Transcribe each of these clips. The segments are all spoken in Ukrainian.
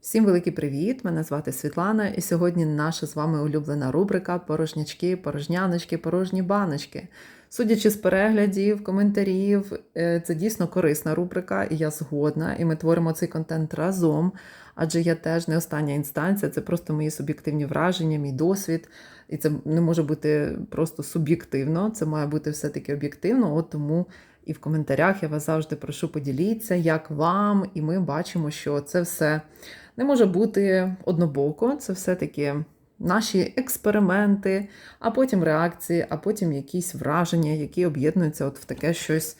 Всім великий привіт! Мене звати Світлана, і сьогодні наша з вами улюблена рубрика Порожнячки, порожняночки, порожні баночки. Судячи з переглядів, коментарів, е, це дійсно корисна рубрика, і я згодна, і ми творимо цей контент разом. Адже я теж не остання інстанція, це просто мої суб'єктивні враження, мій досвід. І це не може бути просто суб'єктивно, це має бути все-таки об'єктивно. От тому і в коментарях я вас завжди прошу поділіться, як вам, і ми бачимо, що це все не може бути однобоко, це все-таки наші експерименти, а потім реакції, а потім якісь враження, які об'єднуються от в таке щось.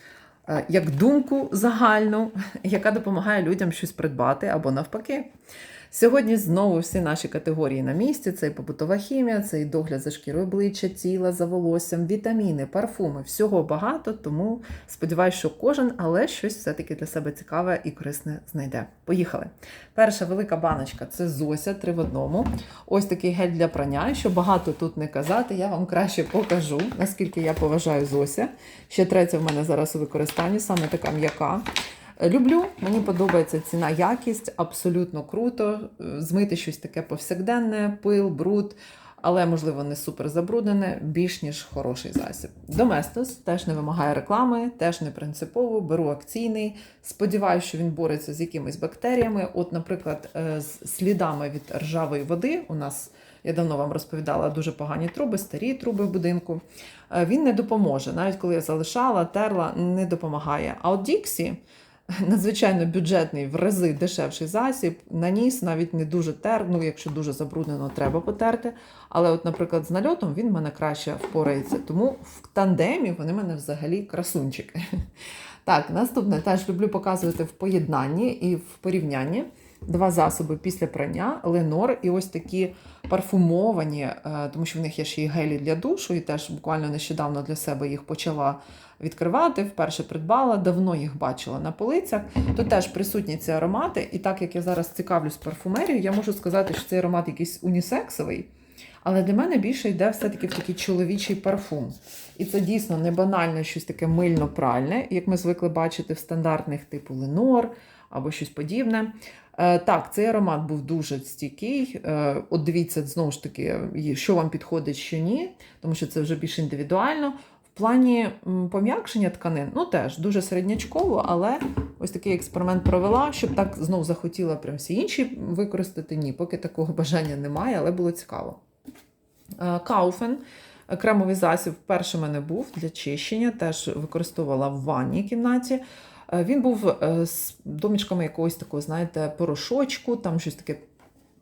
е, Як думку загальну, яка допомагає людям щось придбати або навпаки. Сьогодні знову всі наші категорії на місці: це і побутова хімія, це і догляд за шкірою обличчя, тіла, за волоссям, вітаміни, парфуми, всього багато. Тому сподіваюся, що кожен, але щось все-таки для себе цікаве і корисне знайде. Поїхали. Перша велика баночка це Зося 3 в одному. Ось такий гель для прання. І Щоб багато тут не казати, я вам краще покажу, наскільки я поважаю Зося. Ще третя в мене зараз у використанні, саме така м'яка. Люблю, мені подобається ціна, якість, абсолютно круто. Змити щось таке повсякденне, пил, бруд, але, можливо, не супер забруднене, більш ніж хороший засіб. Доместос теж не вимагає реклами, теж не принципово, беру акційний. Сподіваюся, що він бореться з якимись бактеріями. От, наприклад, е, з слідами від ржавої води у нас. Я давно вам розповідала дуже погані труби, старі труби в будинку. Е, Він не допоможе. Навіть коли я залишала, терла, не допомагає. А от Діксі надзвичайно бюджетний, в рази дешевший засіб, наніс навіть не дуже тер, ну якщо дуже забруднено, треба потерти. Але, от, наприклад, з нальотом він в мене краще впорається. Тому в тандемі вони мене взагалі красунчики. Так, наступне теж люблю показувати в поєднанні і в порівнянні. Два засоби після прання, Ленор і ось такі парфумовані, е, тому що в них є ще й гелі для душу, і теж буквально нещодавно для себе їх почала відкривати. Вперше придбала, давно їх бачила на полицях. Тут теж присутні ці аромати. І так як я зараз цікавлюсь парфумерією, я можу сказати, що цей аромат якийсь унісексовий. Але для мене більше йде все-таки в такий чоловічий парфум. І це дійсно не банальне щось таке мильно-пральне, як ми звикли бачити в стандартних типу Ленор або щось подібне. Е, Так, цей аромат був дуже стійкий. Е, От дивіться, знову ж таки, що вам підходить, що ні, тому що це вже більш індивідуально. Плані пом'якшення тканин, ну теж дуже середнячково, але ось такий експеримент провела, щоб так знову захотіла прям всі інші використати. Ні, поки такого бажання немає, але було цікаво. Е, Кауфен. Кремовий засіб вперше в мене був для чищення, теж використовувала в ванній кімнаті. Е, Він був е, з домішками якогось такого, знаєте, порошочку, там щось таке,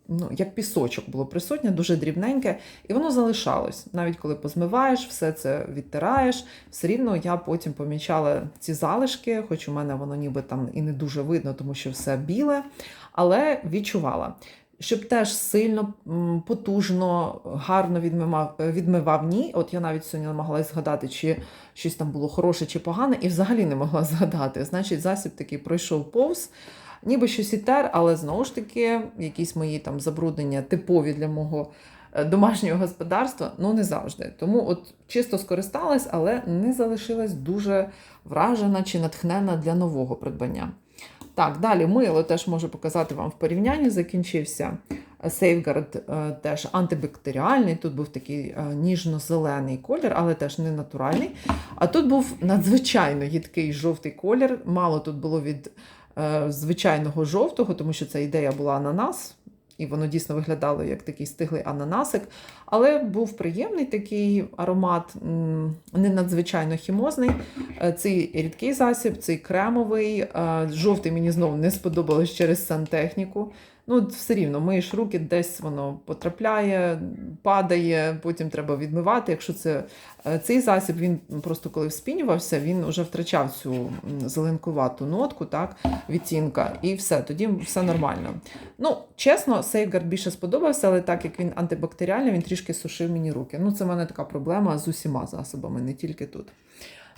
ну, як пісочок було присутнє, дуже дрібненьке, і воно залишалось. Навіть коли позмиваєш, все це відтираєш, все рівно я потім помічала ці залишки, хоч у мене воно ніби там і не дуже видно, тому що все біле, але відчувала. Щоб теж сильно, потужно, гарно відмивав, відмивав ні. От я навіть сьогодні намагалась згадати, чи щось там було хороше чи погане, і взагалі не могла згадати. Значить, засіб такий пройшов повз, ніби щось і тер, але знову ж таки, якісь мої там забруднення типові для мого е, домашнього господарства, ну не завжди. Тому от чисто скористалась, але не залишилась дуже вражена чи натхнена для нового придбання. Так, далі мило теж можу показати вам в порівнянні. Закінчився Safeguard е, теж антибактеріальний. Тут був такий е, ніжно-зелений колір, але теж не натуральний. А тут був надзвичайно гідкий жовтий колір. Мало тут було від звичайного жовтого, тому що ця ідея була ананас. І воно дійсно виглядало як такий стиглий ананасик. Але був приємний такий аромат, не надзвичайно хімозний. Е, Цей рідкий засіб, цей кремовий. е, Жовтий мені знову не сподобалось через сантехніку. Ну, все рівно, миєш руки, десь воно потрапляє, падає, потім треба відмивати. Якщо це е, цей засіб, він просто коли вспінювався, він вже втрачав цю зеленкувату нотку, так, відтінка, і все, тоді все нормально. Ну, чесно, Сейфгард більше сподобався, але так як він антибактеріальний, він трішки сушив мені руки. Ну, це в мене така проблема з усіма засобами, не тільки тут.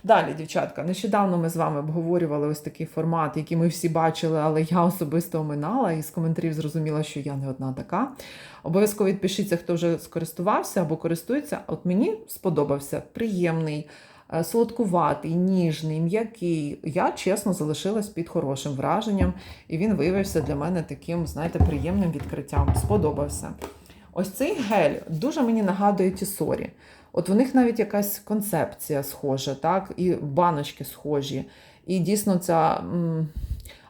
Далі, дівчатка, нещодавно ми з вами обговорювали ось такий формат, який ми всі бачили, але я особисто оминала і з коментарів зрозуміла, що я не одна така. Обов'язково відпишіться, хто вже скористувався або користується. От мені сподобався приємний, е, солодкуватий, ніжний, м'який. Я чесно залишилась під хорошим враженням, і він виявився для мене таким, знаєте, приємним відкриттям. Сподобався. Ось цей гель дуже мені нагадує тісорі. От у них навіть якась концепція схожа, так, і баночки схожі. І дійсно ця м,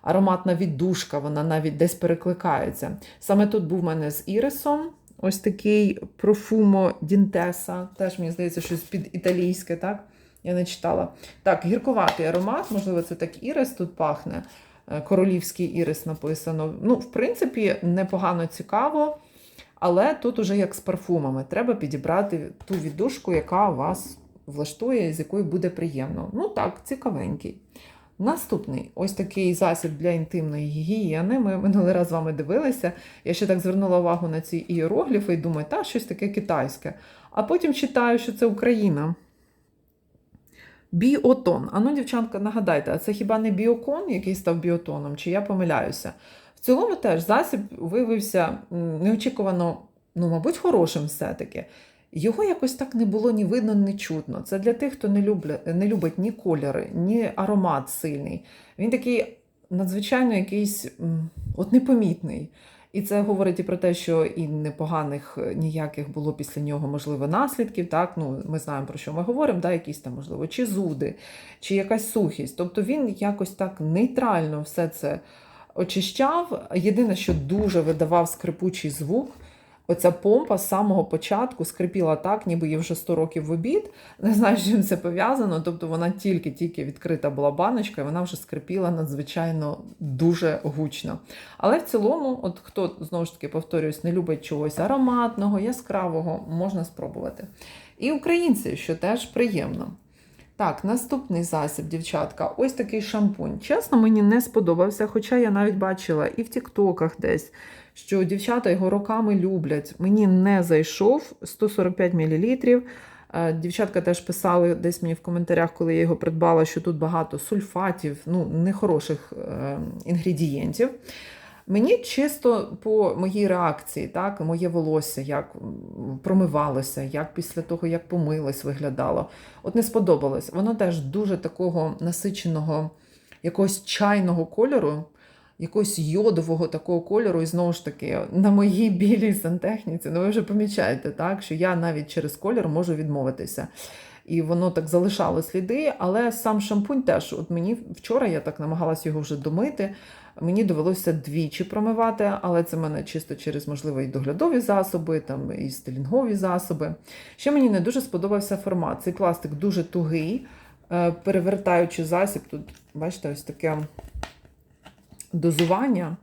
ароматна віддушка, вона навіть десь перекликається. Саме тут був в мене з ірисом. Ось такий профумо Дінтеса. Теж мені здається, щось під італійське, так? Я не читала. Так, гіркуватий аромат, можливо, це так ірис тут пахне. Е, Королівський ірис написано. Ну, в принципі, непогано цікаво. Але тут уже як з парфумами, треба підібрати ту віддушку, яка вас влаштує, з якою буде приємно. Ну так, цікавенький. Наступний ось такий засіб для інтимної гігієни. Ми минулий раз з вами дивилися. Я ще так звернула увагу на ці іерогліфи і думаю, та щось таке китайське. А потім читаю, що це Україна. Біотон. Ану, дівчатка, нагадайте, а це хіба не біокон, який став біотоном, чи я помиляюся? В цілому теж засіб виявився неочікувано, ну, мабуть, хорошим все-таки. Його якось так не було ні видно, ні чутно. Це для тих, хто не, любля, не любить ні кольори, ні аромат сильний. Він такий надзвичайно якийсь от непомітний. І це говорить і про те, що і непоганих е, ніяких було після нього, можливо, наслідків. Так, ну ми знаємо про що ми говоримо, да, якісь там, можливо, чи зуди, чи якась сухість. Тобто він якось так нейтрально все це очищав. Єдине, що дуже видавав скрипучий звук. Оця помпа з самого початку скрипіла так, ніби їй вже 100 років в обід. Не знаю, з чим це пов'язано. Тобто вона тільки-тільки відкрита була баночка, і вона вже скрипіла надзвичайно дуже гучно. Але в цілому, от хто знову ж таки повторюсь, не любить чогось ароматного, яскравого, можна спробувати. І українці, що теж приємно. Так, наступний засіб, дівчатка, ось такий шампунь. Чесно, мені не сподобався, хоча я навіть бачила і в Тіктоках десь, що дівчата його роками люблять. Мені не зайшов 145 мл. Дівчатка теж писали десь мені в коментарях, коли я його придбала, що тут багато сульфатів, ну, нехороших е, інгредієнтів. Мені чисто по моїй реакції, так, моє волосся, як промивалося, як після того, як помилось, виглядало. От не сподобалось. Воно теж дуже такого насиченого, якогось чайного кольору, якогось йодового такого кольору. І знову ж таки, на моїй білій сантехніці, ну ви вже помічаєте, так, що я навіть через кольор можу відмовитися. І воно так залишало сліди, але сам шампунь теж, от мені вчора я так намагалась його вже домити. Мені довелося двічі промивати, але це в мене чисто через, можливо, і доглядові засоби, там, і стилінгові засоби. Ще мені не дуже сподобався формат. Цей пластик дуже тугий, Е, перевертаючи засіб, тут, бачите, ось таке дозування.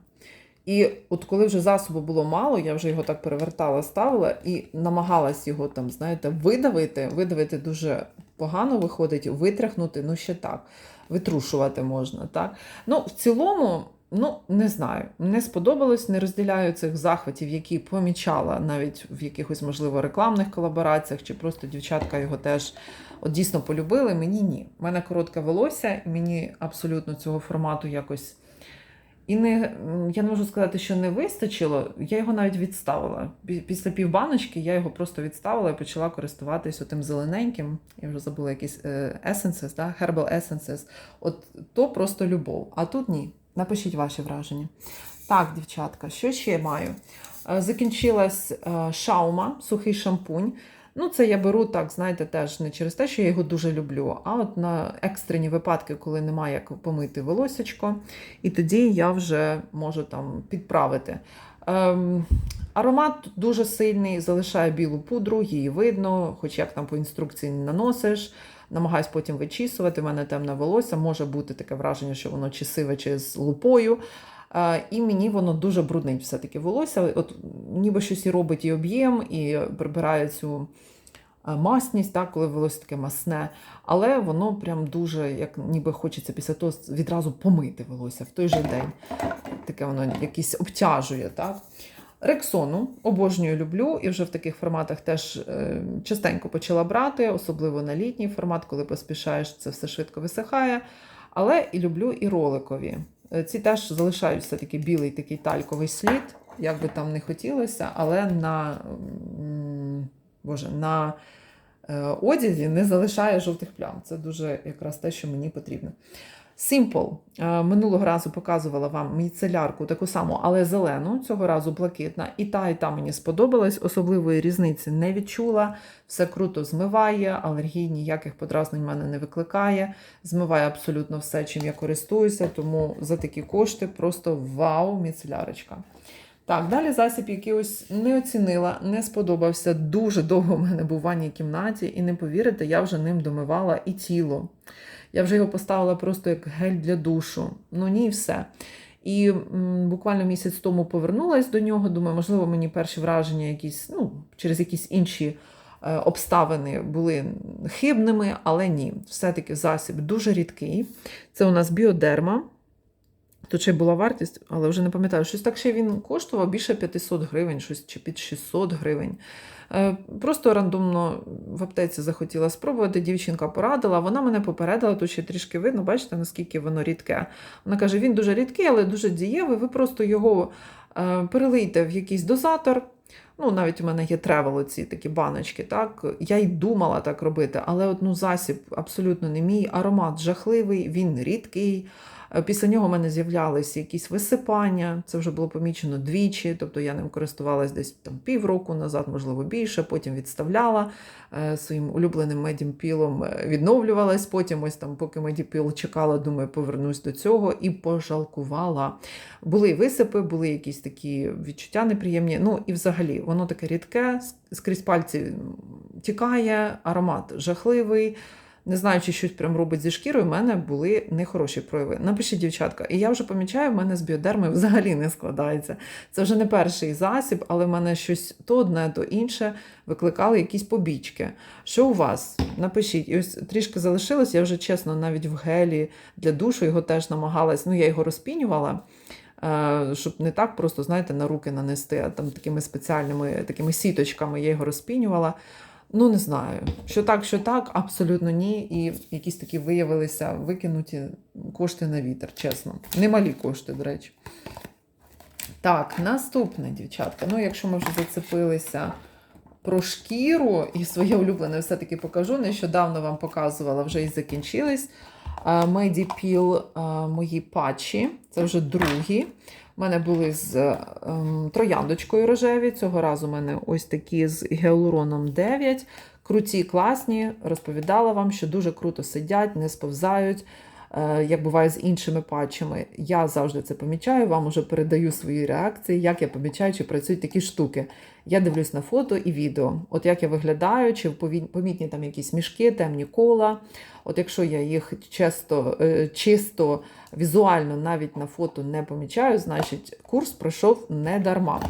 І от коли вже засобу було мало, я вже його так перевертала, ставила і намагалась його там, знаєте, видавити. Видавити дуже погано виходить, витряхнути, ну ще так, витрушувати можна. так. Ну, в цілому, ну, не знаю, не сподобалось, не розділяю цих захватів, які помічала навіть в якихось, можливо, рекламних колабораціях, чи просто дівчатка його теж от дійсно полюбили. Мені ні. У мене коротке волосся, і мені абсолютно цього формату якось. І не, я не можу сказати, що не вистачило. Я його навіть відставила. Після півбаночки я його просто відставила і почала користуватись отим зелененьким. Я вже забула якісь е, Essences, да? Herbal Essences. От то просто любов. А тут ні. Напишіть ваші враження. Так, дівчатка, що ще маю? Е, Закінчилась е, шаума, сухий шампунь. Ну, це я беру так, знаєте, теж не через те, що я його дуже люблю, а от на екстрені випадки, коли немає як помити волосечко, і тоді я вже можу там підправити. Ем, аромат дуже сильний, залишає білу пудру, її видно, хоч як там по інструкції не наносиш. Намагаюсь потім вичісувати. У мене темне волосся, може бути таке враження, що воно чи сиве, чи з лупою. Е, І мені воно дуже бруднить все-таки волосся. От ніби щось і робить і об'єм, і прибирає цю е, масність, так, коли волосся таке масне. Але воно прям дуже, як ніби хочеться після того відразу помити волосся в той же день. Таке воно якесь обтяжує. Так? Рексону обожнюю, люблю, і вже в таких форматах теж е, частенько почала брати, особливо на літній формат, коли поспішаєш, це все швидко висихає. Але і люблю і роликові. Е, Ці теж залишають все-таки білий такий тальковий слід, як би там не хотілося, але на, Боже, на е, одязі не залишає жовтих плям. Це дуже якраз те, що мені потрібно. Simple. Е, Минулого разу показувала вам міцелярку таку саму, але зелену, цього разу блакитна. І та, і та мені сподобалась. Особливої різниці не відчула. Все круто змиває, алергій ніяких подразнень в мене не викликає. Змиває абсолютно все, чим я користуюся, тому за такі кошти просто вау, міцелярочка. Так, далі засіб, який не оцінила, не сподобався. Дуже довго в мене був в ванній кімнаті, і не повірите, я вже ним домивала і тіло. Я вже його поставила просто як гель для душу. Ну ні, і все. І м, буквально місяць тому повернулася до нього. Думаю, можливо, мені перші враження якісь, ну, через якісь інші е, обставини були хибними, але ні. Все-таки засіб дуже рідкий. Це у нас біодерма. Тут ще була вартість, але вже не пам'ятаю, щось так ще він коштував більше 500 гривень, щось чи під 600 гривень. Е, Просто рандомно в аптеці захотіла спробувати. Дівчинка порадила, вона мене попередила, тут ще трішки видно, бачите, наскільки воно рідке. Вона каже: він дуже рідкий, але дуже дієвий. Ви просто його е, перелийте в якийсь дозатор. Ну, навіть у мене є тревел, ці такі баночки. так. Я й думала так робити, але от, ну, засіб абсолютно не мій. Аромат жахливий, він рідкий. Е, Після нього в мене з'являлися якісь висипання. Це вже було помічено двічі. Тобто я ним користувалась десь там півроку назад, можливо, більше. Потім відставляла е, своїм улюбленим медімпілом, е, відновлювалась. Потім, ось там, поки медіпіл чекала, думаю, повернусь до цього і пожалкувала. Були висипи, були якісь такі відчуття неприємні. Ну і взагалі, воно таке рідке, скрізь пальці тікає, аромат жахливий. Не знаю, чи щось прям робить зі шкірою, в мене були нехороші прояви. Напишіть, дівчатка, і я вже помічаю, в мене з біодерми взагалі не складається. Це вже не перший засіб, але в мене щось то одне, то інше викликали якісь побічки. Що у вас? Напишіть. І ось трішки залишилось, я вже чесно, навіть в гелі для душу його теж намагалась. Ну, я його розпінювала. е, Щоб не так просто, знаєте, на руки нанести, а там такими спеціальними такими сіточками я його розпінювала. Ну, не знаю. Що так, що так, абсолютно ні. І якісь такі виявилися викинуті кошти на вітер, чесно. Немалі кошти, до речі. Так, наступне, дівчатка. Ну, якщо ми вже зацепилися про шкіру і своє улюблене все-таки покажу. Нещодавно вам показувала, вже і закінчились. Медіпіл мої патчі. Це вже другі. У мене були з ем, трояндочкою рожеві. Цього разу у мене ось такі з гіалуроном 9. Круті, класні. Розповідала вам, що дуже круто сидять, не сповзають. Е, Як буває з іншими патчами, я завжди це помічаю, вам уже передаю свої реакції, як я помічаю, чи працюють такі штуки. Я дивлюсь на фото і відео. От як я виглядаю, чи помітні там якісь мішки, темні кола. От якщо я їх чисто, е, чисто візуально навіть на фото не помічаю, значить курс пройшов не дарма.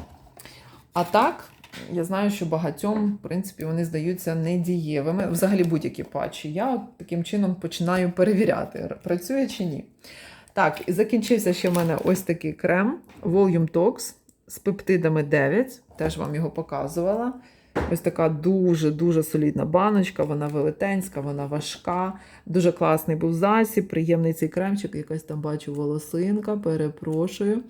А так, я знаю, що багатьом, в принципі, вони здаються недієвими. Взагалі будь-які патчі. Я таким чином починаю перевіряти, працює чи ні. Так, і закінчився ще в мене ось такий крем Volume Tox з пептидами 9. Теж вам його показувала. Ось така дуже-дуже солідна баночка, вона велетенська, вона важка. Дуже класний був засіб, приємний цей кремчик, якась там бачу волосинка, перепрошую.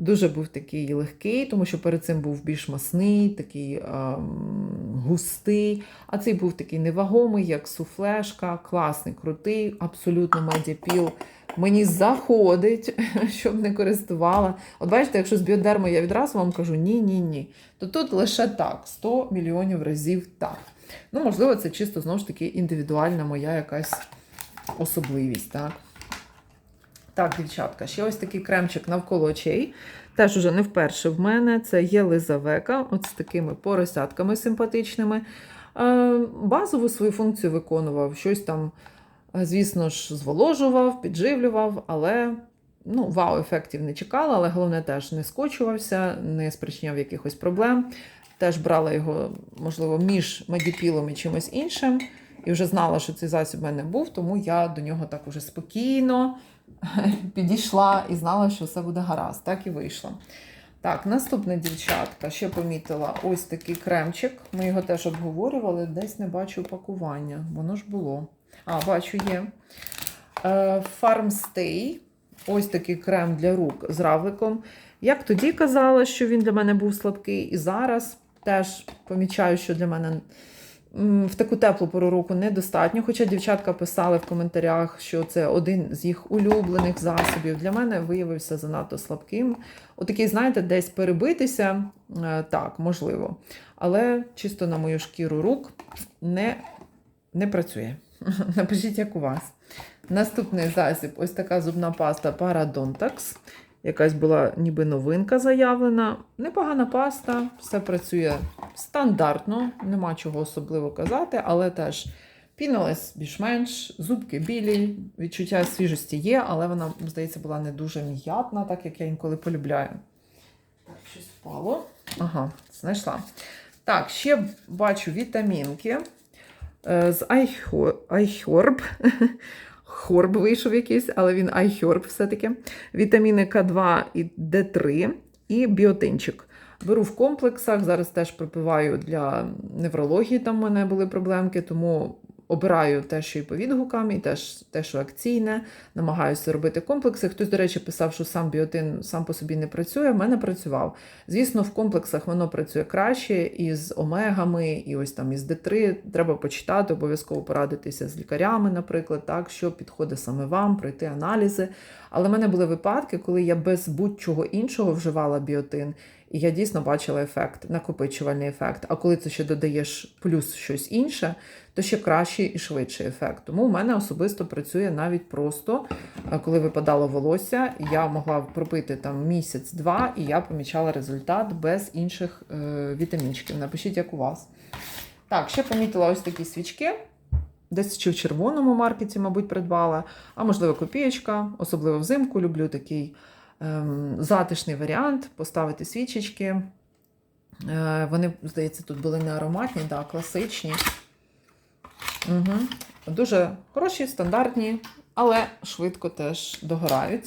Дуже був такий легкий, тому що перед цим був більш масний, такий ем, густий. А цей був такий невагомий, як суфлешка, класний, крутий, абсолютно медіапіл. Мені заходить, щоб не користувала. От бачите, якщо з біодермою я відразу вам кажу ні, ні, ні. То тут лише так, 100 мільйонів разів так. Ну, можливо, це чисто знову ж таки індивідуальна моя якась особливість. так. Так, дівчатка, ще ось такий кремчик навколо очей. Теж уже не вперше в мене. Це Єлизавека, от з такими поросятками симпатичними. Е, Базову свою функцію виконував. Щось там, е, звісно ж, зволожував, підживлював, але ну, вау-ефектів не чекала, але головне теж не скочувався, не спричиняв якихось проблем. Теж брала його, можливо, між медіпілом і чимось іншим. І вже знала, що цей засіб в мене був, тому я до нього так уже спокійно підійшла і знала, що все буде гаразд. Так і вийшло. Так, наступна дівчатка. Ще помітила ось такий кремчик. Ми його теж обговорювали, десь не бачу упакування. Воно ж було. А, бачу, є. Farmstay. Ось такий крем для рук з равликом. Як тоді казала, що він для мене був слабкий, і зараз теж помічаю, що для мене в таку теплу пору року недостатньо. Хоча дівчатка писали в коментарях, що це один з їх улюблених засобів. Для мене виявився занадто слабким. Отакий, знаєте, десь перебитися, е, так, можливо. Але чисто на мою шкіру рук не, не працює. Напишіть, як у вас. Наступний засіб ось така зубна паста Paradontax. Якась була ніби новинка заявлена. Непогана паста, все працює стандартно, нема чого особливо казати, але теж пінилась більш-менш, зубки білі, відчуття свіжості є, але вона, здається, була не дуже м'ятна, так як я інколи полюбляю. Так, щось впало. Ага, знайшла. Так, ще бачу вітамінки е, з iHerb. Хорб вийшов якийсь, але він айхорб все-таки. Вітаміни К2 і Д3 і біотинчик. Беру в комплексах, зараз теж пропиваю для неврології, там в мене були проблемки, тому обираю те, що і по відгукам, і теж те, що акційне, намагаюся робити комплекси. Хтось, до речі, писав, що сам біотин сам по собі не працює, в мене працював. Звісно, в комплексах воно працює краще із омегами, і ось там із Д3. Треба почитати, обов'язково порадитися з лікарями, наприклад, так, що підходить саме вам, пройти аналізи. Але в мене були випадки, коли я без будь-чого іншого вживала біотин, і я дійсно бачила ефект, накопичувальний ефект. А коли це ще додаєш плюс щось інше, то ще кращий і швидший ефект. Тому в мене особисто працює навіть просто, е, коли випадало волосся, я могла пропити там місяць-два, і я помічала результат без інших е, вітамінчиків. Напишіть, як у вас. Так, ще помітила ось такі свічки. Десь чи в червоному маркеті, мабуть, придбала, а можливо, копієчка, особливо взимку. Люблю такий затишний варіант поставити свічечки. Е, вони, здається, тут були не ароматні, да, класичні. Угу. Дуже хороші, стандартні, але швидко теж догорають.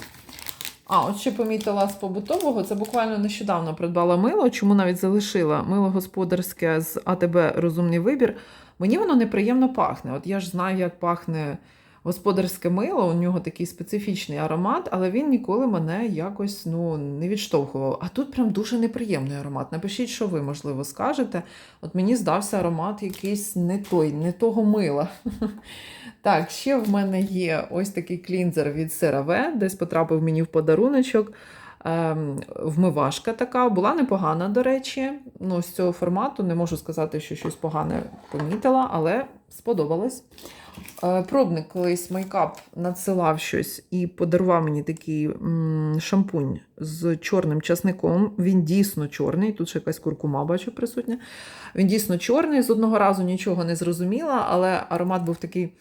А, от ще помітила з побутового, це буквально нещодавно придбала мило, чому навіть залишила мило господарське з АТБ Розумний вибір. Мені воно неприємно пахне. От я ж знаю, як пахне господарське мило, у нього такий специфічний аромат, але він ніколи мене якось ну, не відштовхував. А тут прям дуже неприємний аромат. Напишіть, що ви, можливо, скажете. От мені здався аромат якийсь не той, не того мила. Так, ще в мене є ось такий клінзер від CeraVe, десь потрапив мені в подаруночок. Ем, вмивашка така, була непогана, до речі. Ну, з цього формату не можу сказати, що щось погане помітила, але сподобалось. Е, Пробник колись мейкап надсилав щось і подарував мені такий шампунь з чорним часником. Він дійсно чорний. Тут ще якась куркума, бачу, присутня. Він дійсно чорний. З одного разу нічого не зрозуміла, але аромат був такий.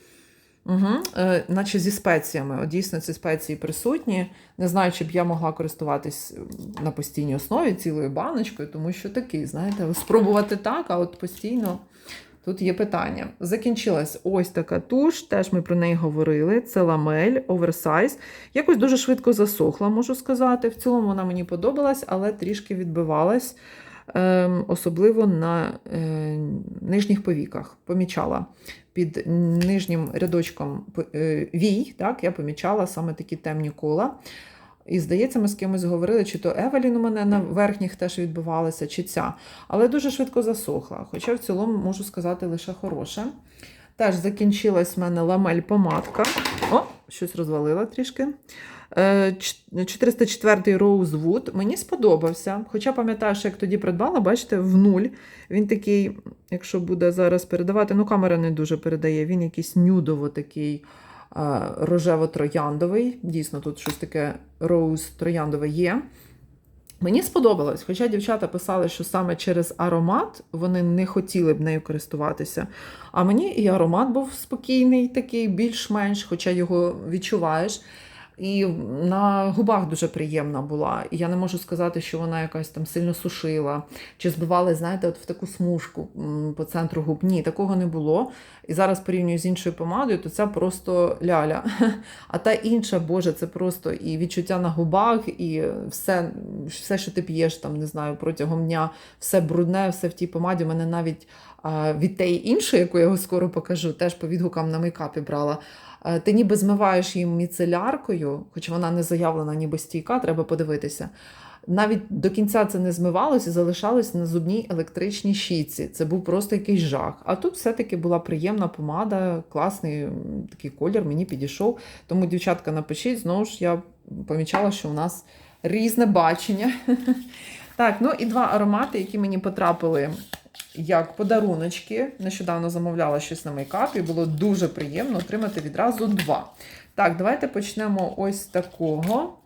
Угу, наче зі спеціями. От дійсно ці спеції присутні. Не знаю, чи б я могла користуватись на постійній основі цілою баночкою, тому що такий, знаєте, спробувати так, а от постійно тут є питання. Закінчилась ось така туш, теж ми про неї говорили. Це ламель, оверсайз. Якось дуже швидко засохла, можу сказати. В цілому вона мені подобалась, але трішки відбивалась. Ем, особливо на е, нижніх повіках. Помічала під нижнім рядочком е, вій, так, я помічала саме такі темні кола. І здається, ми з кимось говорили, чи то Евелін у мене на верхніх теж відбувалася, чи ця. Але дуже швидко засохла. Хоча в цілому можу сказати лише хороше. Теж закінчилась в мене ламель помадка. О, щось розвалила трішки. Е, 404 Rosewood. Мені сподобався. Хоча пам'ятаю, що як тоді придбала, бачите, в нуль. Він такий, якщо буде зараз передавати, ну камера не дуже передає, він якийсь нюдово такий е, рожево-трояндовий. Дійсно, тут щось таке роуз-трояндове є. Мені сподобалось, хоча дівчата писали, що саме через аромат вони не хотіли б нею користуватися. А мені і аромат був спокійний, такий, більш-менш, хоча його відчуваєш. І на губах дуже приємна була. І я не можу сказати, що вона якась там сильно сушила, чи збивали, знаєте, от в таку смужку по центру губ. Ні, такого не було. І зараз порівнюю з іншою помадою, то це просто ляля. А та інша, Боже, це просто і відчуття на губах, і все, все, що ти п'єш, там, не знаю, протягом дня, все брудне, все в тій помаді. У мене навіть від тієї іншої, яку я його скоро покажу, теж по відгукам на мейкапі брала. Е, Ти ніби змиваєш її міцеляркою, хоч вона не заявлена, ніби стійка, треба подивитися. Навіть до кінця це не змивалося і залишалось на зубній електричній щітці. Це був просто якийсь жах. А тут все-таки була приємна помада, класний такий колір, мені підійшов. Тому, дівчатка, напишіть, знову ж я помічала, що у нас різне бачення. Так, ну і два аромати, які мені потрапили як подаруночки. Нещодавно замовляла щось на мейкап, і було дуже приємно отримати відразу два. Так, давайте почнемо ось такого.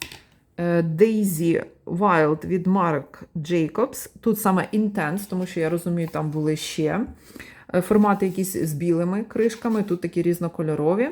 Е, Daisy Wild від Marc Jacobs. Тут саме Intense, тому що я розумію, там були ще е, формати якісь з білими кришками, тут такі різнокольорові.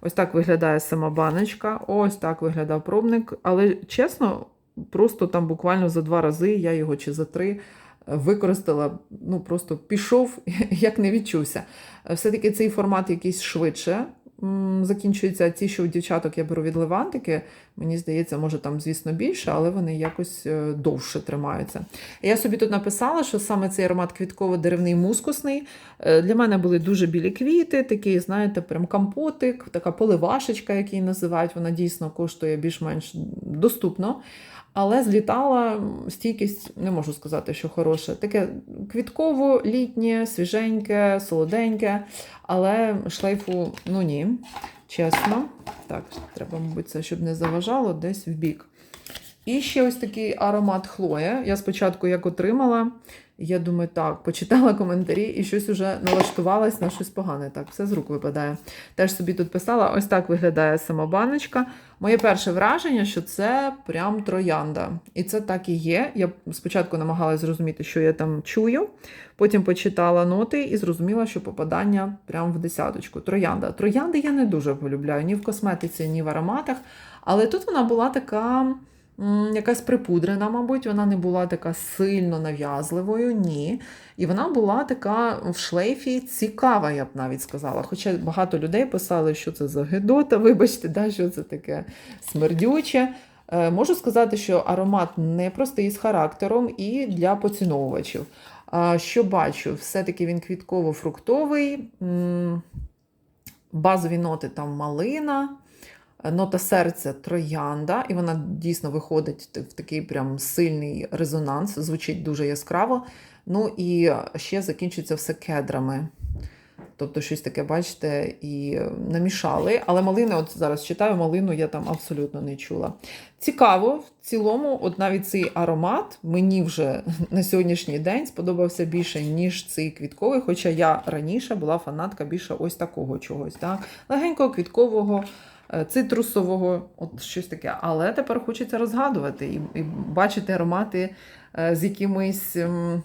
Ось так виглядає сама баночка, ось так виглядав пробник. Але чесно, просто там буквально за два рази я його чи за три використала, ну просто пішов, як не відчувся. Все-таки цей формат якийсь швидше м, закінчується. Ті, що у дівчаток я беру від Левантики, мені здається, може там, звісно, більше, але вони якось е, довше тримаються. Я собі тут написала, що саме цей аромат квітково-деревний мускусний. Е, Для мене були дуже білі квіти, такий, знаєте, прям компотик, така поливашечка, як її називають. Вона дійсно коштує більш-менш доступно. Але злітала стійкість, не можу сказати, що хороше. Таке квітково, літнє, свіженьке, солоденьке, але шлейфу, ну ні, чесно. Так, треба, мабуть, це, щоб не заважало, десь в бік. І ще ось такий аромат Хлоя. Я спочатку як отримала, я думаю, так, почитала коментарі і щось уже налаштувалась на щось погане. Так, все з рук випадає. Теж собі тут писала, ось так виглядає сама баночка. Моє перше враження, що це прям троянда. І це так і є. Я спочатку намагалась зрозуміти, що я там чую. Потім почитала ноти і зрозуміла, що попадання прям в десяточку. Троянда. Троянди я не дуже полюбляю ні в косметиці, ні в ароматах. Але тут вона була така. Якась припудрена, мабуть, вона не була така сильно нав'язливою, ні. І вона була така в шлейфі цікава, я б навіть сказала. Хоча багато людей писали, що це за гидота, вибачте, да, що це таке смердюче. Е, Можу сказати, що аромат непростий з характером і для поціновувачів. Що бачу, все-таки він квітково-фруктовий, базові ноти там малина, нота серця троянда, і вона дійсно виходить в такий прям сильний резонанс, звучить дуже яскраво. Ну і ще закінчується все кедрами. Тобто щось таке, бачите, і намішали. Але малини, от зараз читаю, малину я там абсолютно не чула. Цікаво, в цілому, от навіть цей аромат мені вже на сьогоднішній день сподобався більше, ніж цей квітковий. Хоча я раніше була фанатка більше ось такого чогось. Так? Легенького квіткового, цитрусового, от щось таке. Але тепер хочеться розгадувати і, і бачити аромати е, з якимись, ем,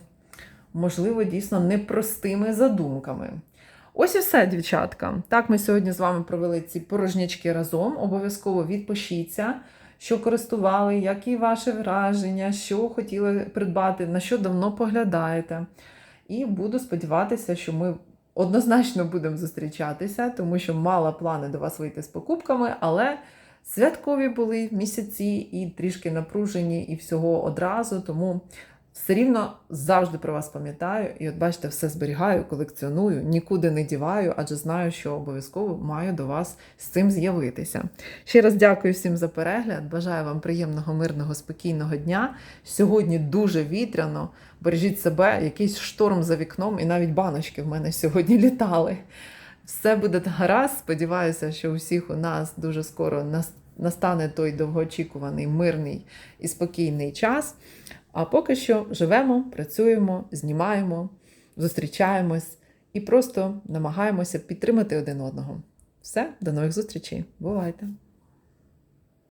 можливо, дійсно непростими задумками. Ось і все, дівчатка. Так, ми сьогодні з вами провели ці порожнячки разом. Обов'язково відпишіться, що користували, які ваші враження, що хотіли придбати, на що давно поглядаєте. І буду сподіватися, що ми однозначно будемо зустрічатися, тому що мала плани до вас вийти з покупками, але святкові були місяці і трішки напружені, і всього одразу. Тому все рівно завжди про вас пам'ятаю, і от бачите, все зберігаю, колекціоную, нікуди не діваю, адже знаю, що обов'язково маю до вас з цим з'явитися. Ще раз дякую всім за перегляд. Бажаю вам приємного, мирного, спокійного дня. Сьогодні дуже вітряно. Бережіть себе, якийсь шторм за вікном, і навіть баночки в мене сьогодні літали. Все буде гаразд. Сподіваюся, що у всіх у нас дуже скоро настане той довгоочікуваний мирний і спокійний час. А поки що живемо, працюємо, знімаємо, зустрічаємось і просто намагаємося підтримати один одного. Все, до нових зустрічей. Бувайте!